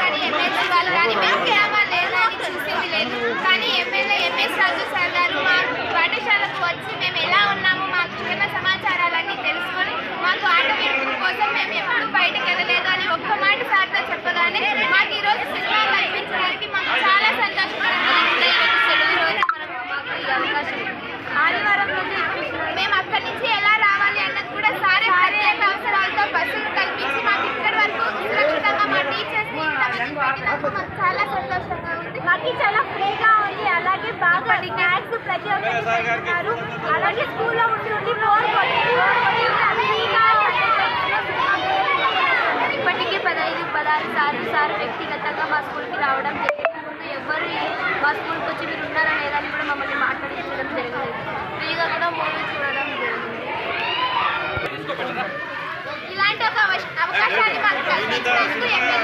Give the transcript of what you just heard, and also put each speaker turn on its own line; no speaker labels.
కానీ ఎమ్మెల్సీ వాళ్ళు కానీ మేము గ్రామా లేదని చూసింది లేదు కానీ ఎమ్మెల్యే ఎంఎస్ రాజు సార్ చాలా సంతోషంగా ఉంది మాకు చాలా ఫ్రీగా ఉంది. అలాగే బాగా స్నాక్స్ ప్రతి ఒక్కరు అలాగే స్కూల్లో ఉండి ఉండి బోర్ ఇప్పటికీ పదహైదు పదహారు సార్లు సార్ వ్యక్తిగతంగా మా స్కూల్కి రావడం జరిగింది. ముందు ఎవరు మా స్కూల్కి వచ్చి మీరు ఉన్నారా లేదా అని కూడా మమ్మల్ని మాట్లాడించడం జరిగింది ఫ్రీగా కూడా మూవీ చూడడం జరిగింది ఇలాంటి ఒక అవకాశాన్ని మాకు కల్పించినందుకు